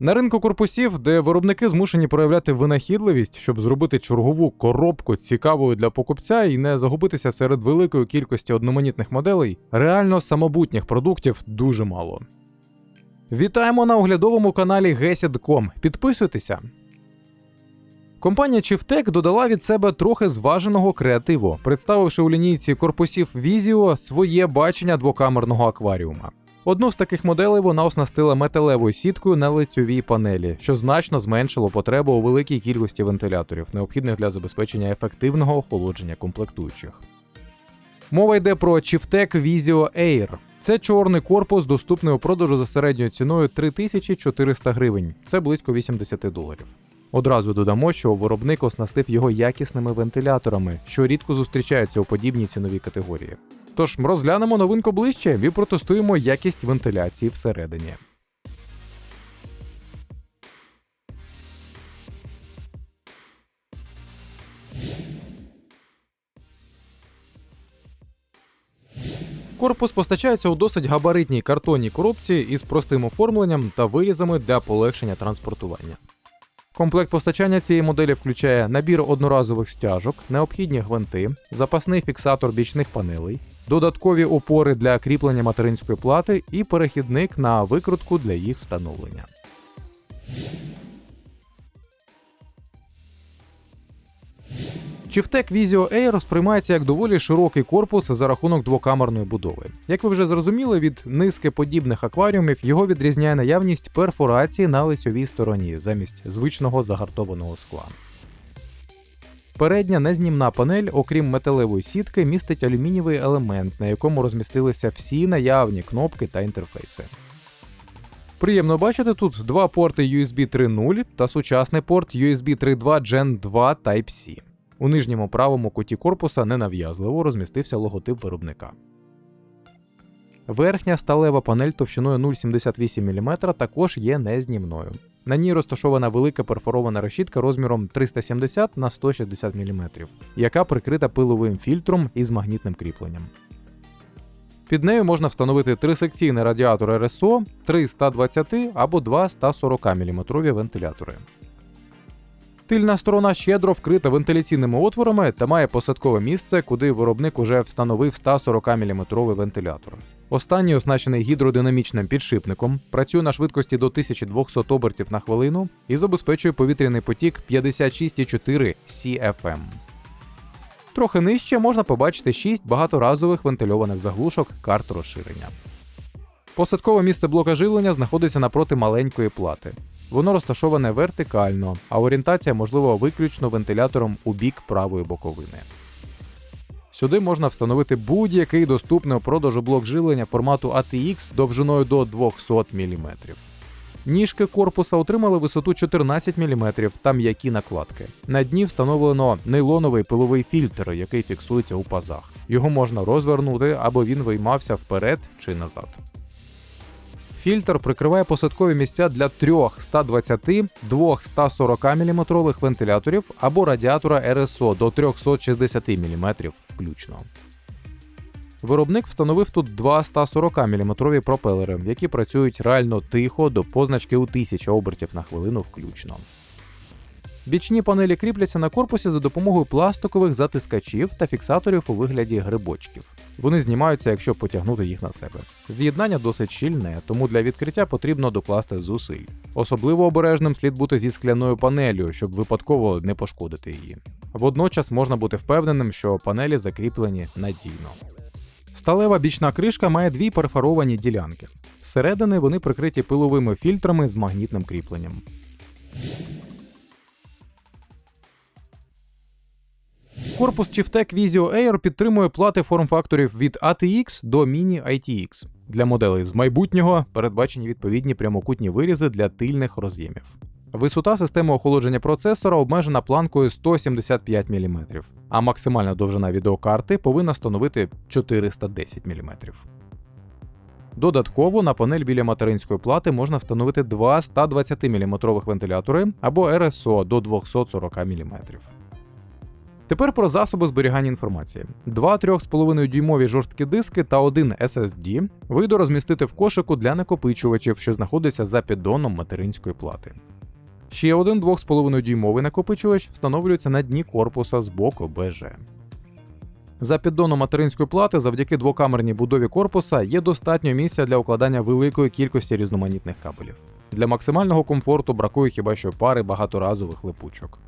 На ринку корпусів, де виробники змушені проявляти винахідливість, щоб зробити чергову коробку цікавою для покупця і не загубитися серед великої кількості одноманітних моделей, реально самобутніх продуктів дуже мало. Вітаємо на оглядовому каналі Gesid.com. Підписуйтеся. Компанія Chieftec додала від себе трохи зваженого креативу, представивши у лінійці корпусів Vizio своє бачення двокамерного акваріума. Одну з таких моделей вона оснастила металевою сіткою на лицьовій панелі, що значно зменшило потребу у великій кількості вентиляторів, необхідних для забезпечення ефективного охолодження комплектуючих. Мова йде про Chieftec Vizio Air. Це чорний корпус, доступний у продажу за середньою ціною 3400 гривень. Це близько 80 доларів. Одразу додамо, що виробник оснастив його якісними вентиляторами, що рідко зустрічаються у подібній ціновій категорії. Тож розглянемо новинку ближче і протестуємо якість вентиляції всередині. Корпус постачається у досить габаритній картонній коробці із простим оформленням та вирізами для полегшення транспортування. Комплект постачання цієї моделі включає набір одноразових стяжок, необхідні гвинти, запасний фіксатор бічних панелей, додаткові опори для кріплення материнської плати і перехідник на викрутку для їх встановлення. Chieftec Vizio Air сприймається як доволі широкий корпус за рахунок двокамерної будови. Як ви вже зрозуміли, від низки подібних акваріумів його відрізняє наявність перфорації на лицьовій стороні замість звичного загартованого скла. Передня незнімна панель, окрім металевої сітки, містить алюмінієвий елемент, на якому розмістилися всі наявні кнопки та інтерфейси. Приємно бачити тут два порти USB 3.0 та сучасний порт USB 3.2 Gen 2 Type-C. У нижньому правому куті корпуса ненав'язливо розмістився логотип виробника. Верхня сталева панель товщиною 0,78 мм також є незнімною. На ній розташована велика перфорована решітка розміром 370 на 160 мм, яка прикрита пиловим фільтром із магнітним кріпленням. Під нею можна встановити трисекційний радіатор РСО, 3 120 або 2 140 мм вентилятори. Тильна сторона щедро вкрита вентиляційними отворами та має посадкове місце, куди виробник уже встановив 140 мм вентилятор. Останній оснащений гідродинамічним підшипником, працює на швидкості до 1200 обертів на хвилину і забезпечує повітряний потік 56,4 CFM. Трохи нижче можна побачити 6 багаторазових вентильованих заглушок карт розширення. Посадкове місце блока живлення знаходиться напроти маленької плати. Воно розташоване вертикально, а орієнтація можлива виключно вентилятором у бік правої боковини. Сюди можна встановити будь-який доступний у продажу блок живлення формату ATX довжиною до 200 мм. Ніжки корпуса отримали висоту 14 мм та м'які накладки. На дні встановлено нейлоновий пиловий фільтр, який фіксується у пазах. Його можна розвернути, або він виймався вперед чи назад. Фільтр прикриває посадкові місця для трьох 120, двох 140 мм вентиляторів або радіатора РСО до 360 мм включно. Виробник встановив тут два 140 мм пропелери, які працюють реально тихо до позначки у 1000 обертів на хвилину включно. Бічні панелі кріпляться на корпусі за допомогою пластикових затискачів та фіксаторів у вигляді грибочків. Вони знімаються, якщо потягнути їх на себе. З'єднання досить щільне, тому для відкриття потрібно докласти зусиль. Особливо обережним слід бути зі скляною панелью, щоб випадково не пошкодити її. Водночас можна бути впевненим, що панелі закріплені надійно. Сталева бічна кришка має дві перфоровані ділянки. Зсередини вони прикриті пиловими фільтрами з магнітним кріпленням. Корпус Chieftec Vizio Air підтримує плати форм-факторів від ATX до Mini ITX. Для моделей з майбутнього передбачені відповідні прямокутні вирізи для тильних роз'ємів. Висота системи охолодження процесора обмежена планкою 175 мм, а максимальна довжина відеокарти повинна становити 410 мм. Додатково на панель біля материнської плати можна встановити два 120 мм вентилятори або РСО до 240 мм. Тепер про засоби зберігання інформації. Два 3,5 дюймові жорсткі диски та один SSD вийду розмістити в кошику для накопичувачів, що знаходиться за піддоном материнської плати. Ще один 2,5 дюймовий накопичувач встановлюється на дні корпуса з боку БЖ. За піддоном материнської плати завдяки двокамерній будові корпуса є достатньо місця для укладання великої кількості різноманітних кабелів. Для максимального комфорту бракує хіба що пари багаторазових липучок.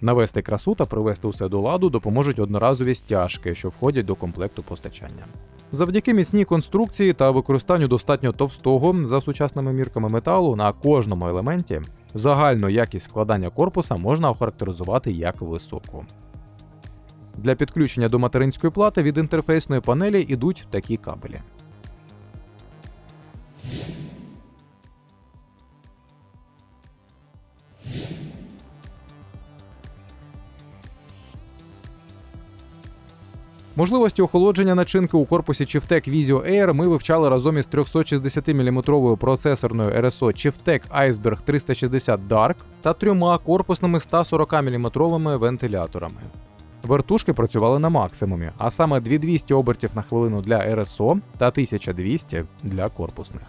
Навести красу та привести усе до ладу допоможуть одноразові стяжки, що входять до комплекту постачання. Завдяки міцній конструкції та використанню достатньо товстого за сучасними мірками металу на кожному елементі загальну якість складання корпуса можна охарактеризувати як високу. Для підключення до материнської плати від інтерфейсної панелі йдуть такі кабелі. Можливості охолодження начинки у корпусі Chieftec Visio Air ми вивчали разом із 360-мм процесорною RSO Chieftec Iceberg 360 Dark та трьома корпусними 140-мм вентиляторами. Вертушки працювали на максимумі, а саме 2200 обертів на хвилину для RSO та 1200 для корпусних.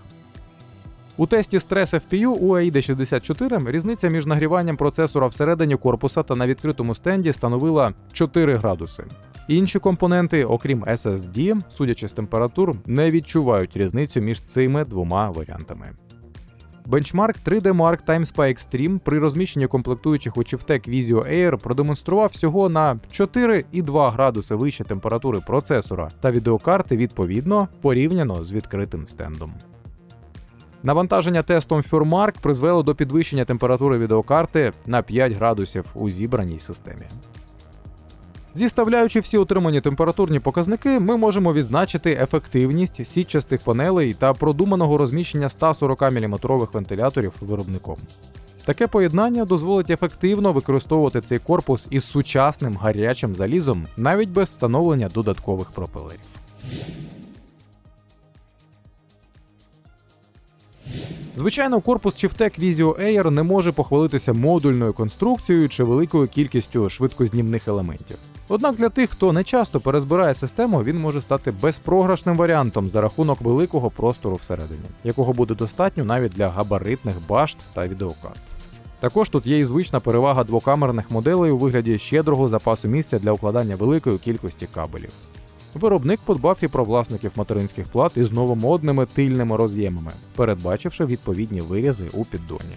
У тесті стрес FPU у AID 64 різниця між нагріванням процесора всередині корпуса та на відкритому стенді становила 4 градуси. Інші компоненти, окрім SSD, судячи з температур, не відчувають різницю між цими двома варіантами. Бенчмарк 3D Mark TimeSpy Extreme при розміщенні комплектуючих у Chieftec Visio Air продемонстрував всього на 4,2 градуси вище температури процесора та відеокарти відповідно порівняно з відкритим стендом. Навантаження тестом Furmark призвело до підвищення температури відеокарти на 5 градусів у зібраній системі. Зіставляючи всі отримані температурні показники, ми можемо відзначити ефективність сітчастих панелей та продуманого розміщення 140 мм вентиляторів виробником. Таке поєднання дозволить ефективно використовувати цей корпус із сучасним гарячим залізом навіть без встановлення додаткових пропелерів. Звичайно, корпус Chieftec Visio Air не може похвалитися модульною конструкцією чи великою кількістю швидкознімних елементів. Однак для тих, хто не часто перезбирає систему, він може стати безпрограшним варіантом за рахунок великого простору всередині, якого буде достатньо навіть для габаритних башт та відеокарт. Також тут є і звична перевага двокамерних моделей у вигляді щедрого запасу місця для укладання великої кількості кабелів. Виробник подбав і про власників материнських плат із новомодними тильними роз'ємами, передбачивши відповідні вирізи у піддоні.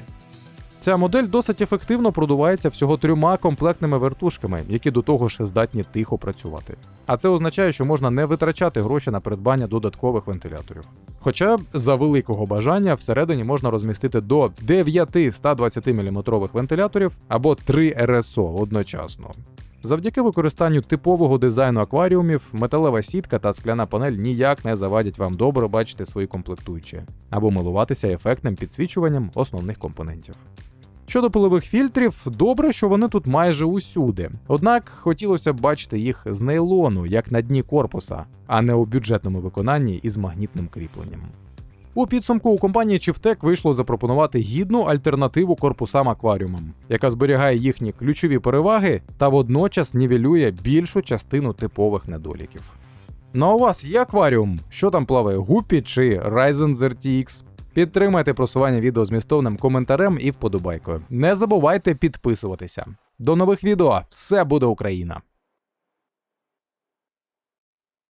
Ця модель досить ефективно продувається всього трьома комплектними вертушками, які до того ж здатні тихо працювати. А це означає, що можна не витрачати гроші на придбання додаткових вентиляторів. Хоча за великого бажання всередині можна розмістити до 9 120 мм вентиляторів або 3 РСО одночасно. Завдяки використанню типового дизайну акваріумів, металева сітка та скляна панель ніяк не завадять вам добре бачити свої комплектуючі або милуватися ефектним підсвічуванням основних компонентів. Щодо пилових фільтрів, добре, що вони тут майже усюди. Однак хотілося б бачити їх з нейлону, як на дні корпуса, а не у бюджетному виконанні із магнітним кріпленням. У підсумку у компанії Chieftec вийшло запропонувати гідну альтернативу корпусам акваріумам, яка зберігає їхні ключові переваги та водночас нівелює більшу частину типових недоліків. Ну а у вас є акваріум? Що там плаває? Гупі чи Ryzen RTX? Підтримайте просування відео змістовним коментарем і вподобайкою. Не забувайте підписуватися. До нових відео! Все буде Україна!